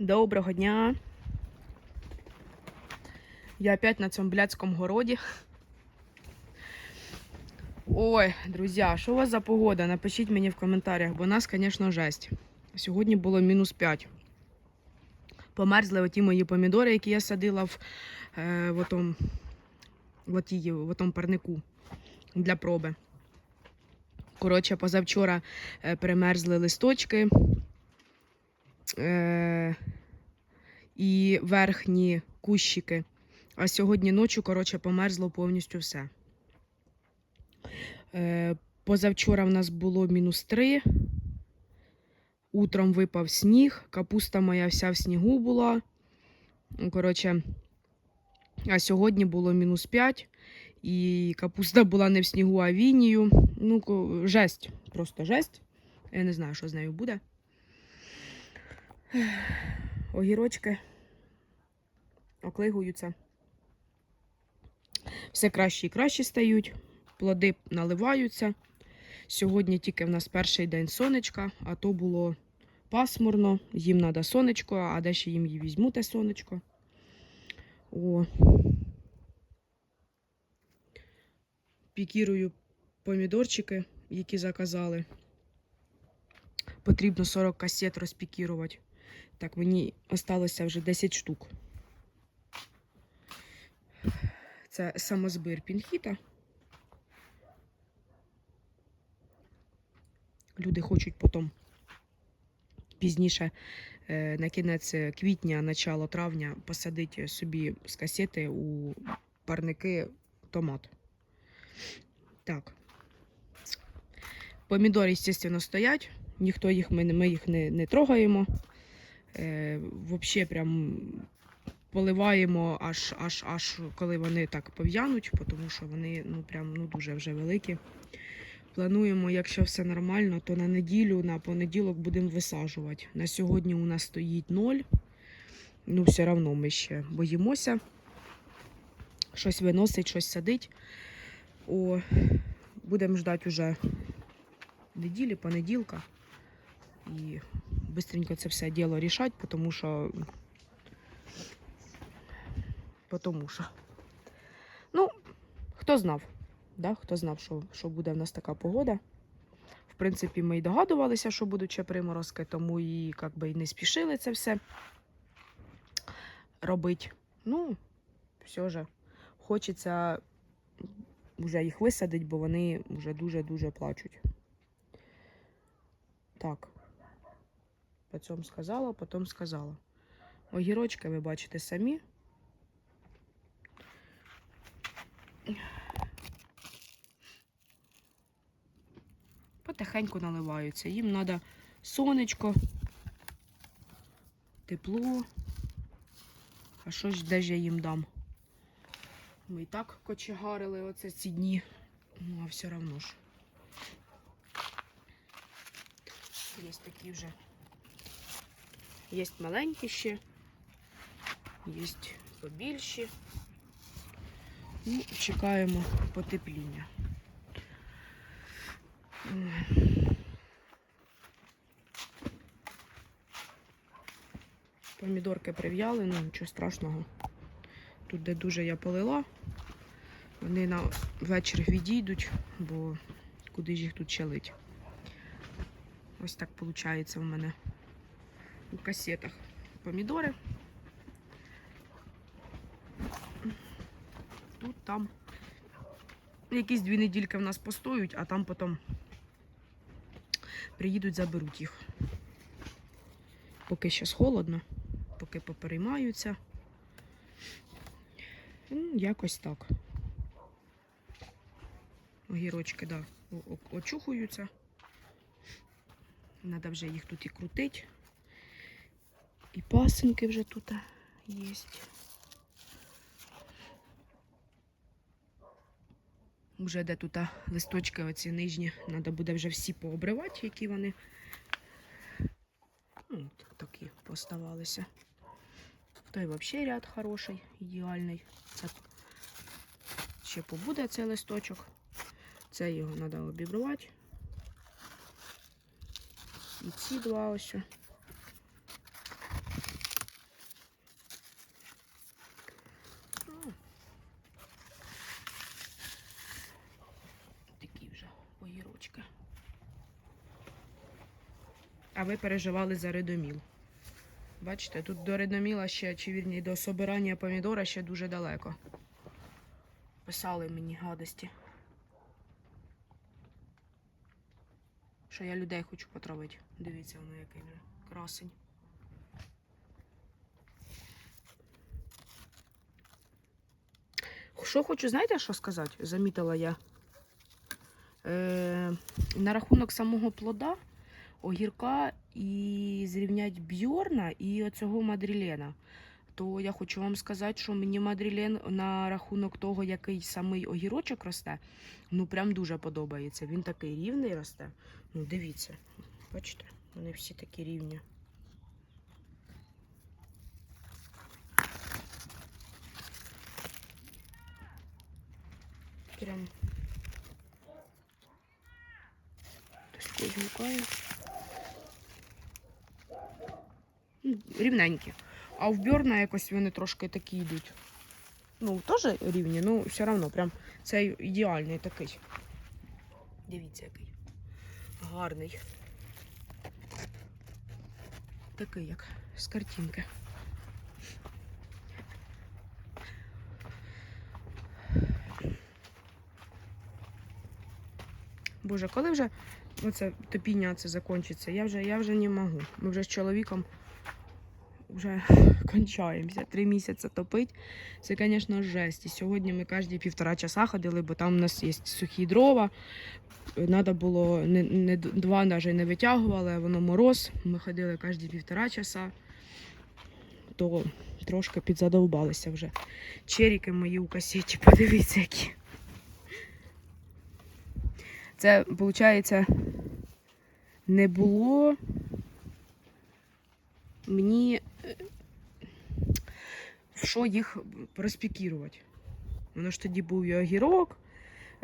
Доброго дня. Я опять на цьому блядському городі. Ой, друзі, що у вас за погода? Напишіть мені в коментарях, бо у нас, звісно, жесть. Сьогодні було мінус 5. Померзли оті мої помідори, які я садила в, е, в, отом, в, отій, в отом парнику для проби. Коротше, позавчора е, перемерзли листочки. Е, і верхні кущики. А сьогодні ночі, коротше, померзло повністю все. Е, позавчора в нас було мінус 3. Утром випав сніг, капуста моя вся в снігу була. Ну, Коротше, а сьогодні було мінус 5. І капуста була не в снігу, а вінію. Ну, жесть, просто жесть. Я не знаю, що з нею буде. Огірочки оклигуються. Все краще і краще стають, плоди наливаються. Сьогодні тільки в нас перший день сонечка, а то було пасмурно, їм треба сонечко, а де ще їм і візьму те сонечко. О. Пікірую помідорчики, які заказали. Потрібно 40 касет розпікірувати. Так, мені осталося вже 10 штук. Це самозбир пінхіта. Люди хочуть потім пізніше, е, на кінець квітня, начало травня, посадити собі з касети у парники томат. Так. Помідори, звісно, стоять. Ніхто їх, ми, ми їх не, не трогаємо. Е, Взагалі, прям поливаємо аж, аж, аж коли вони так пов'януть, тому що вони ну, прям, ну, дуже вже великі. Плануємо, якщо все нормально, то на неділю, на понеділок будемо висаджувати. На сьогодні у нас стоїть ноль. Ну, все одно ми ще боїмося. Щось виносить, щось садить. О, будемо ждати уже неділі, понеділка. І быстренько це все діло рішати, тому що. Потому що. Ну, хто знав, да? хто знав, що, що буде в нас така погода. В принципі, ми й догадувалися, що будуть ще приморозки, тому і як би, і не спішили це все робити. Ну, все ж, хочеться вже їх висадити, бо вони вже дуже-дуже плачуть. Так. Потім сказала, потім сказала. Огірочки ви бачите самі. Потихеньку наливаються. Їм треба сонечко, тепло. А що ж де ж я їм дам? Ми і так кочегарили оце ці дні. Ну, а все одно ж. Є такі вже. Є маленькі ще, є побільші. Ну, чекаємо потепління. Помідорки прив'яли, ну нічого страшного. Тут, де дуже я полила, вони на вечір відійдуть, бо куди ж їх тут ще лить. Ось так виходить у мене у касетах помідори. Тут там якісь дві недільки в нас постоють, а там потім приїдуть, заберуть їх. Поки ще холодно, поки попереймаються. Ну, якось так. Огірочки, да, очухуються. Треба вже їх тут і крутити. І пасинки вже тут є. Вже де тут листочки оці нижні, треба буде вже всі пообривати, які вони ну, такі поставалися. Той взагалі ряд хороший, ідеальний. Це ще побуде цей листочок. Це його треба обібрувати. І ці два ось. а ви переживали за редоміл. Бачите, тут до редоміла ще, чи вірні, до собирання помідора ще дуже далеко. Писали мені гадості. Що я людей хочу потравити. Дивіться, воно який вже красень. Що хочу, знаєте, що сказати? Замітила я. Е, на рахунок самого плода, огірка і зрівнять бьорна і оцього мадрілена. То я хочу вам сказати, що мені мадрілен на рахунок того, який самий огірочок росте, ну прям дуже подобається. Він такий рівний росте. Ну, дивіться, бачите, вони всі такі рівні. Прям Хтось когось гукає. Ну, Рівненькі. А в Бьорна якось вони трошки такі йдуть. Ну, теж рівні, ну все одно, прям цей ідеальний такий. Дивіться, який. Гарний. Такий, як з картинки. Боже, коли вже оце топіння це закінчиться, я вже, я вже не можу. Ми вже з чоловіком вже кончаємося. Три місяці топить. Це, звісно, жесть. І сьогодні ми кожні півтора часа ходили, бо там у нас є сухі дрова. Надо було не, не два навіть не витягували, воно мороз. Ми ходили кожні півтора часа, то трошки підзадовбалися вже. Черіки мої у касеті, подивіться, які. Це, виходить, не було мені е, що їх розпікірувати. Воно ж тоді був і огірок,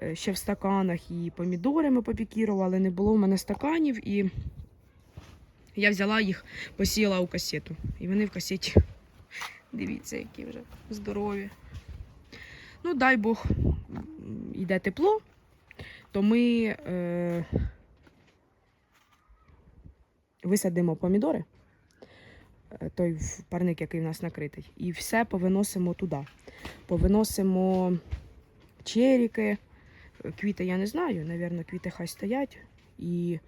е, ще в стаканах, і помідори ми попікірували, не було в мене стаканів, і я взяла їх, посіяла у касету. І вони в касеті. Дивіться, які вже здорові. Ну, дай Бог, йде тепло, то ми е, висадимо помідори, той парник, який в нас накритий, і все повиносимо туди. Повиносимо черіки, е, квіти я не знаю, навірно, квіти хай стоять, і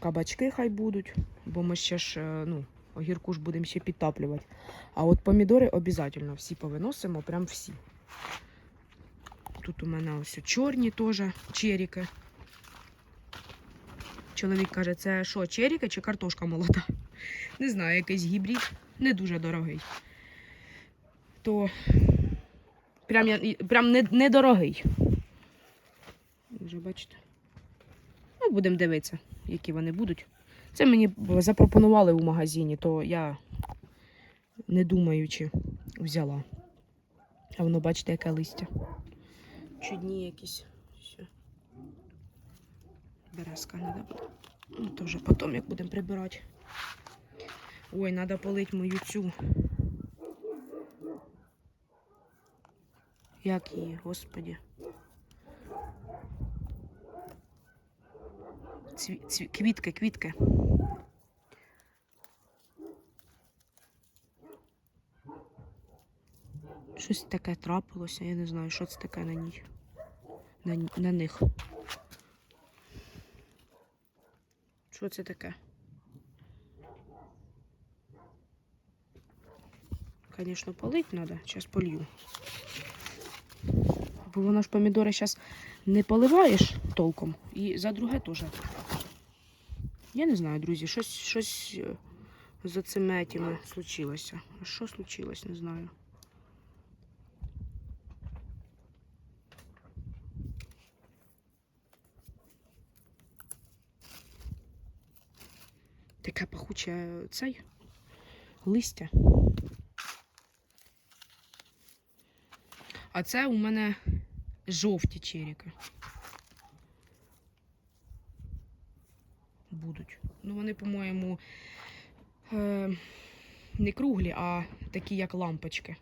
кабачки хай будуть, бо ми ще ж е, ну, огірку ж будемо ще підтаплювати. А от помідори обов'язково всі повиносимо, прям всі. Тут у мене ось чорні теж черіки. Чоловік каже, це що, черіки чи картошка молода? Не знаю, якийсь гібрид, не дуже дорогий. То прям, прям не, недорогий. Вже бачите. Ну, будемо дивитися, які вони будуть. Це мені запропонували у магазині, то я, не думаючи, взяла. А воно, бачите, яке листя. Чудні якісь. Березка треба буде. Ну, то вже потім, як будемо прибирати. Ой, треба полити мою цю. Як її, господі. Цві, цві, квітки, квітки. Щось таке трапилося, я не знаю, що це таке на ній. На, на них. Що це таке? Звісно, полить треба, зараз полью. Бо воно ж помідори зараз не поливаєш толком. І за друге теж. Я не знаю, друзі, щось, щось е, з цими случилося. А що случилось, не знаю. Таке пахуче цей листя. А це у мене жовті черіки. Будуть. Ну, вони, по-моєму, е, не круглі, а такі, як лампочки.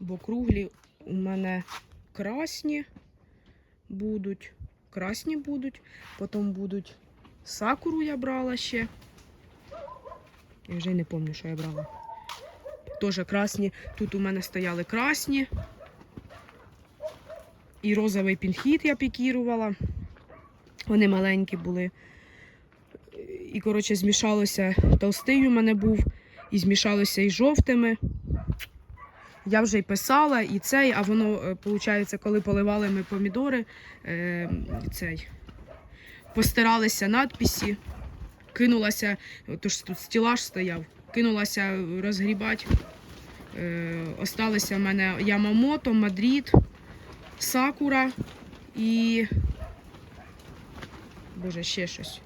Бо круглі у мене красні будуть. Красні будуть, потім будуть Сакуру я брала ще. Я вже не пам'ятаю, що я брала. Теж красні. Тут у мене стояли красні. І розовий пінхіт я пікірувала. Вони маленькі були. І, коротше, змішалося. Толстий у мене був, і змішалося із жовтими. Я вже й писала, і цей, а воно, виходить, коли поливали ми помідори, е, цей, постиралися надписи, кинулася, тож тут стілаж стояв, кинулася розгрібати. Е, осталися в мене Ямамото, Мадрид, Сакура і. Боже, ще щось.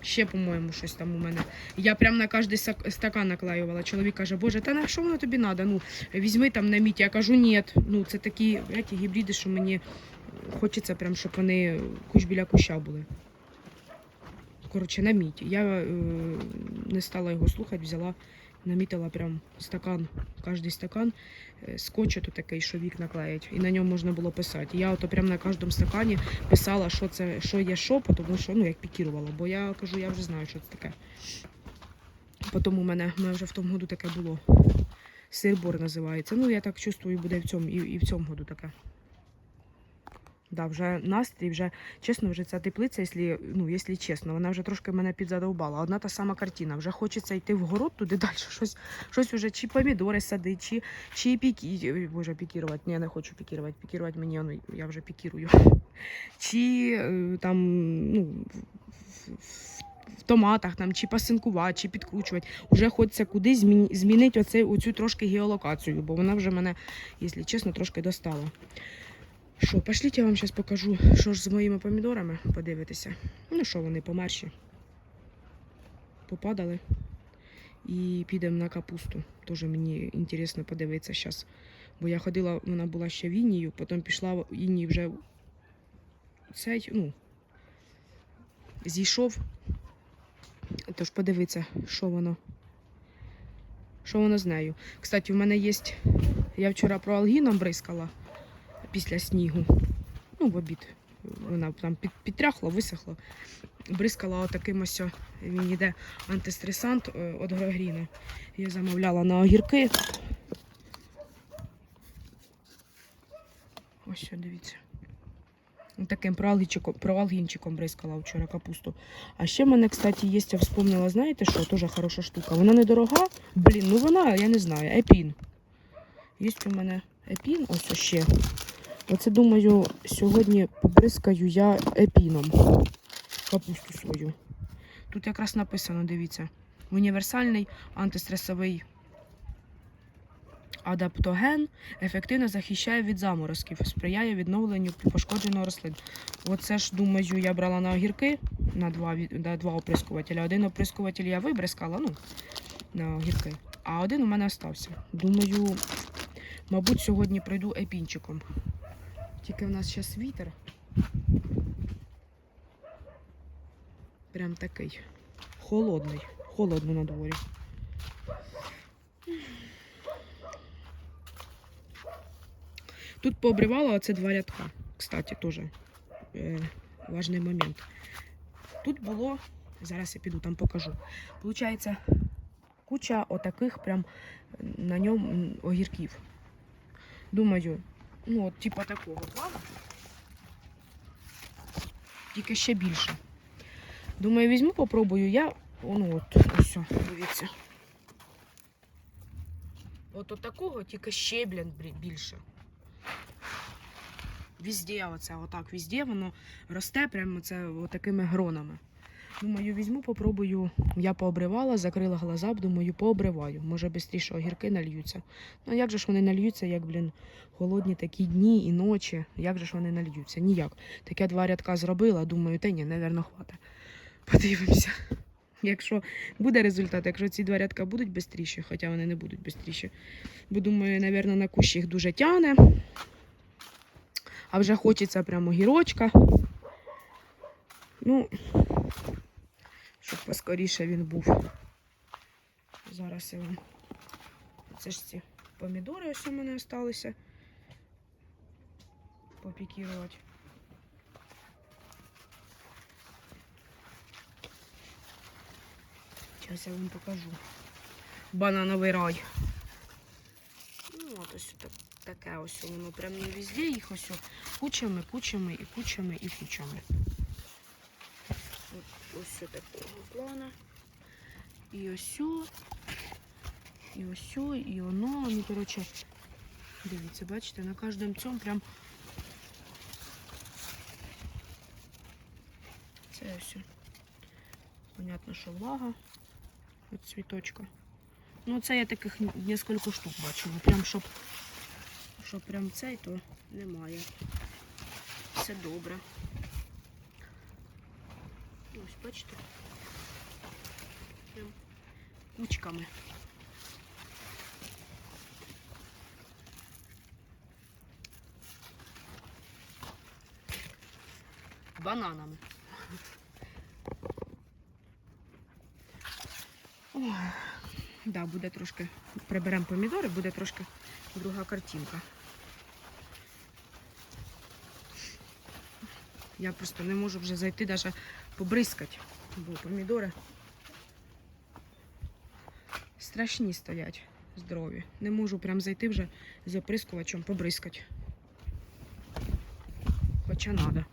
Ще, по-моєму, щось там у мене. Я прям на кожний стакан наклеювала. Чоловік каже, боже, та на що воно тобі треба? Ну, візьми там на міті. Я кажу, ні. Ну, це такі знаєте, гібриди, що мені хочеться прям, щоб вони куч біля куща були. Коротше, на міті. Я е, не стала його слухати, взяла, намітила прям стакан, кожний стакан е, скотчу тут такий, що вікна клеять, і на ньому можна було писати. Я ото прям на кожному стакані писала, що це, що є що, тому що ну як пікірувала, бо я кажу, я вже знаю, що це таке. Потім у мене, у мене вже в тому году таке було. Сирбор називається. Ну, я так чувствую, буде в цьому і, і в цьому году таке. Да, вже настрій, вже чесно, вже ця теплиця, якщо, ну, якщо чесно, вона вже трошки мене підзадовбала. Одна та сама картина. Вже хочеться йти в город туди далі, щось, щось вже чи помідори садити, чи, чи пікі... Боже, пікірувати. Ні, я не хочу пікірувати. Пікірувати мені, ну, я вже пікірую. Чи е, там, ну, в, томатах, там, чи пасинкувати, чи підкручувати. Уже хочеться кудись зміни, змінити оце, оцю трошки геолокацію, бо вона вже мене, якщо чесно, трошки достала. Що, пошліть, я вам зараз покажу, що ж з моїми помідорами, подивитися. Ну, що вони померші. Попадали. І підемо на капусту. Теж мені інтересно подивитися зараз. Бо я ходила, вона була ще в Інію, потім пішла в Інії вже цей, ну, зійшов. Тож подивитися, що воно. Що воно з нею. Кстати, в мене є. Я вчора про алгіном бризкала після снігу. Ну, в обід. Вона там підтряхла, висохла. Бризкала отаким ось, він йде антистресант е, від Грогріна. Я замовляла на огірки. Ось, що, дивіться. Таким проалгінчиком бризкала вчора капусту. А ще в мене, кстати, є, я вспомнила, знаєте що, теж хороша штука. Вона недорога, блін, ну вона, я не знаю, епін. Є у мене епін, ось ще. Оце, думаю, сьогодні побризкаю я епіном капусту свою. Тут якраз написано, дивіться, універсальний антистресовий адаптоген ефективно захищає від заморозків, сприяє відновленню пошкодженого рослин. Оце ж, думаю, я брала на огірки на два, на два оприскувателя. Один оприскуватель я вибризкала, ну, на огірки, а один у мене остався. Думаю, мабуть, сьогодні пройду епінчиком. Тільки в нас зараз вітер. Прям такий. Холодний. Холодно на дворі. Тут пообривала оце два рядка. Кстати, теж е, важний момент. Тут було, зараз я піду там покажу. Получається, куча отаких прям на ньому огірків. Думаю, ну от типа такого плану. Тільки ще більше. Думаю, візьму, попробую я. Ну от, ось, дивіться. От от такого, тільки ще, блін, більше. Везде оце, отак, везде воно росте прямо це такими гронами. Думаю, візьму, попробую. Я пообривала, закрила глаза, думаю, пообриваю. Може, швидше огірки нальються. Ну як же ж вони нальються, як, блін, холодні такі дні і ночі. Як же ж вони нальються? Ніяк. Так я два рядка зробила, думаю, та ні, напевно, хватить. Подивимося. Якщо буде результат, якщо ці два рядка будуть швидше, хоча вони не будуть швидше. Бо думаю, напевно, на кущ їх дуже тягне. А вже хочеться прямо гірочка. Ну, щоб поскоріше він був. Зараз я вам. Це ж ці помідори, ось у мене залишилися попікірувати. Зараз я вам покажу. Банановий рай. Ну, от ось так, таке ось воно прям не везде, їх ось кучами, кучами і кучами і кучами. От, ось такого плана. І ось, і ось, і воно. Ну, коротше, дивіться, бачите, на кожному цьому прям це ось. Понятно, що влага від цвіточка. Ну, це я таких несколько штук бачила. Прям щоб, щоб прям цей, то немає. Все добре. Ось, бачите? Прям кучками. Бананами. Ой, да, буде трошки. Приберемо помідори, буде трошки друга картинка. Я просто не можу вже зайти навіть побризкати, бо помідори страшні стоять здорові. Не можу прям зайти вже з оприскувачем побризкати. Хоча треба.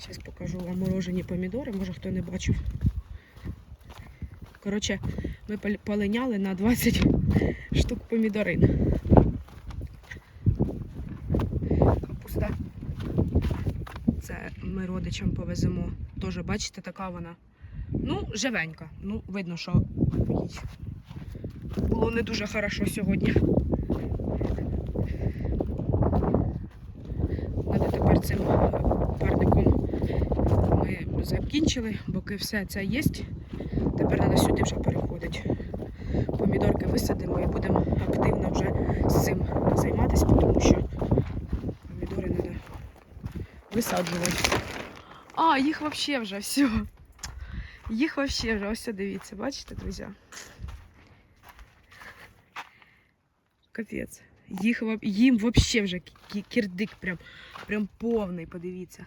Зараз покажу вам морожені помідори, може хто не бачив. Коротше, ми полиняли на 20 штук помідорин. Капуста. Це ми родичам повеземо. Теж, бачите, така вона. Ну, живенька. Ну, видно, що їй було не дуже хорошо сьогодні. Надо тепер цим парником ми закінчили, боки все це є. Тепер треба сюди вже переходити. Помідорки висадимо і будемо активно вже з цим займатися, тому що помідори треба висаджувати. А, їх взагалі вже все. Їх взагалі вже, ось дивіться, бачите, друзі? Капець. Їх, во- їм взагалі вже кі- кірдик прям, прям повний, подивіться.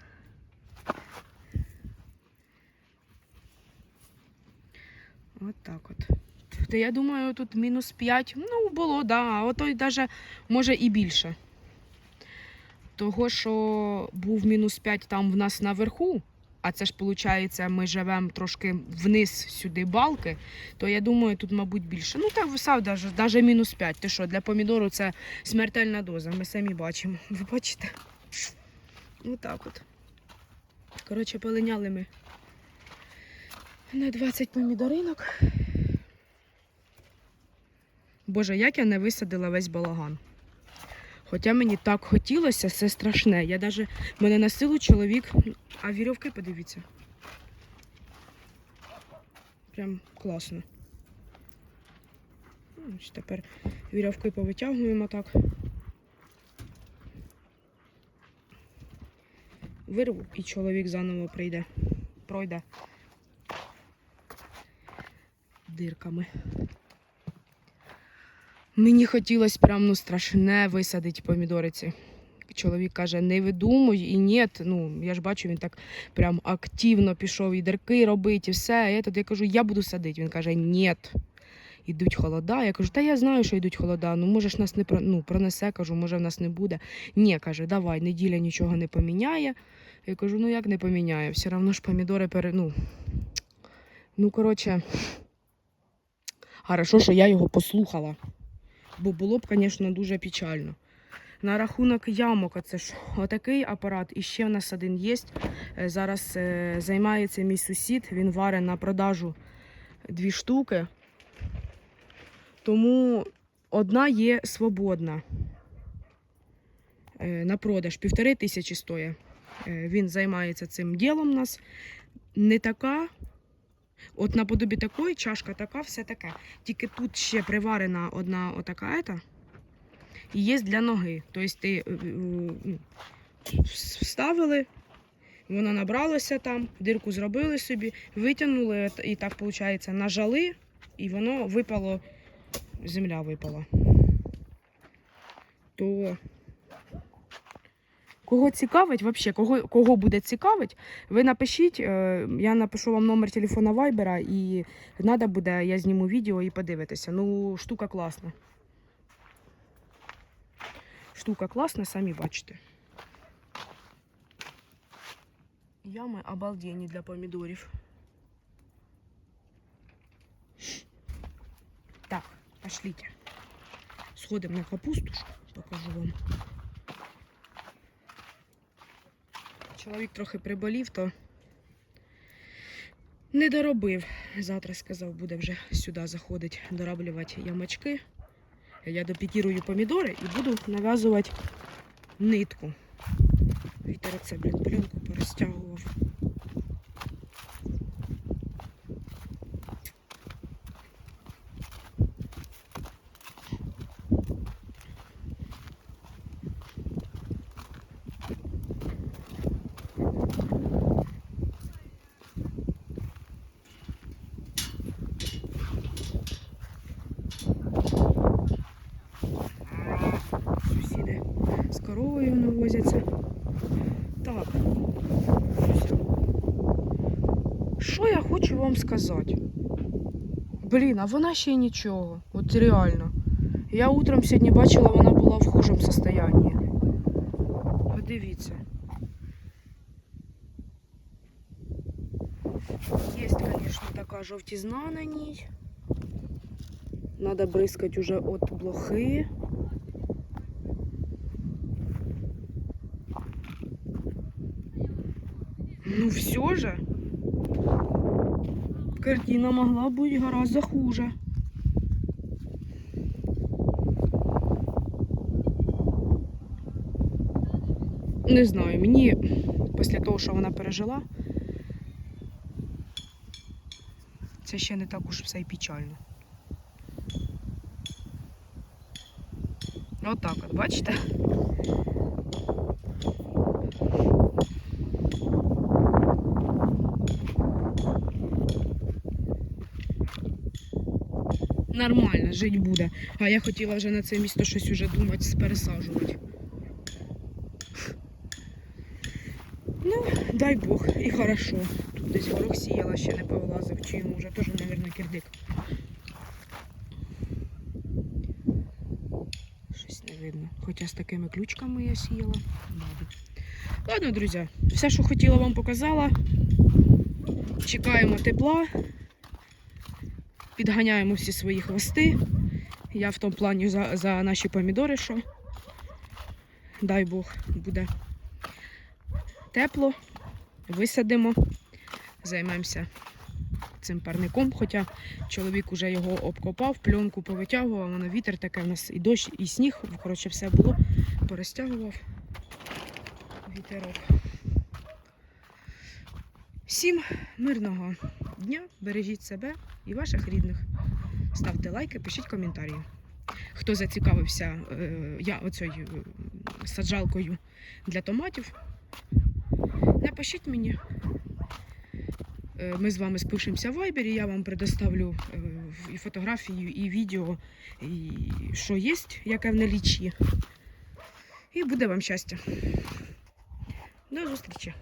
От так от. Та я думаю, тут мінус 5. Ну, було, да. А ото й даже може і більше. Того, що був мінус 5 там в нас наверху, а це ж виходить, ми живемо трошки вниз сюди балки, то я думаю, тут, мабуть, більше. Ну так висав даже мінус 5. Ти що, для помідору це смертельна доза. Ми самі бачимо. Ви бачите? Отак от. Коротше, полиняли ми на 20 помідоринок. Боже, як я не висадила весь балаган. Хоча мені так хотілося, це страшне. Я даже мене на силу чоловік. А вірьовки подивіться. Прям класно. Ну, Тепер вірьовки повитягуємо так. Вирву і чоловік заново прийде. Пройде дирками. Мені хотілося прям ну страшне висадити помідориці. Чоловік каже, не видумуй і ні. Ну, я ж бачу, він так прям активно пішов і дирки робить, і все. Я, я кажу, я буду садити. Він каже, ні. Ідуть холода. Я кажу, та я знаю, що йдуть холода. Ну, може ж нас не ну, пронесе, кажу, може в нас не буде. Ні, каже, давай, неділя нічого не поміняє. Я кажу, ну як не поміняє? Все одно ж помідори пере. Ну, ну коротше, хорошо, що я його послухала. Бо було б, звісно, дуже печально. На рахунок ямок, це ж отакий апарат. І ще в нас один є. Е, Зараз е, займається мій сусід. Він варить на продажу дві штуки. Тому одна є свободна е, на продаж. Півтори тисячі стоїть. Він займається цим ділом у нас. Не така. От наподобі такої чашка така, все таке. Тільки тут ще приварена одна отака ета. І є для ноги. Тобто ти е, е, ну, вс- вставили, воно набралося там, дирку зробили собі, витягнули, і так виходить, нажали, і воно випало, земля випала. То Кого цікавить, вообще, кого, кого буде цікавить, ви напишіть. е, Я напишу вам номер телефона Вайбера і треба буде, я зніму відео і подивитися. Ну, штука класна. Штука класна, самі бачите. Ями обалденні для помідорів. Так, пошлите. Сходимо на капусту, покажу вам. Чоловік трохи приболів, то не доробив. Завтра сказав, буде вже сюди заходить дороблювати ямочки. Я допікірую помідори і буду нав'язувати нитку. Вітер оце, блін, пленку порозтягував. хочу вам сказати? Блін, а вона ще й нічого. От реально. Я утром сьогодні бачила, вона була в хужому состоянні. Подивіться. Є, звісно, така жовтізна на ній. Надо бризкать уже от блохи. Ну все же. Картина могла быть гораздо хуже. Не знаю, мені після того, що вона пережила, це ще не так уж все й печально. Отак от, бачите? Нормально, жить буде. А я хотіла вже на це місто щось уже думати, пересаджувати. Ну, дай Бог, і хорошо. Тут десь горох сіяла, ще не повилазив, чи йому вже теж, мабуть, кирдик. Щось не видно. Хоча з такими ключками я сіяла. Ладно, друзі, все, що хотіла, вам показала. Чекаємо тепла. Підганяємо всі свої хвости. Я в тому плані за, за наші помідори, що дай Бог буде тепло. Висадимо, займемося цим парником. Хоча чоловік уже його обкопав, пленку повитягував, воно вітер таке в нас і дощ, і сніг. Коротше, все було. Порозтягував вітерок. Всім мирного дня, бережіть себе і ваших рідних. Ставте лайки, пишіть коментарі. Хто зацікавився е, я оцею е, саджалкою для томатів, напишіть мені. Е, Ми з вами спишемося в вайбері, я вам предоставлю е, і фотографію, і відео, і що є, яке в налічі. І буде вам щастя. До зустрічі!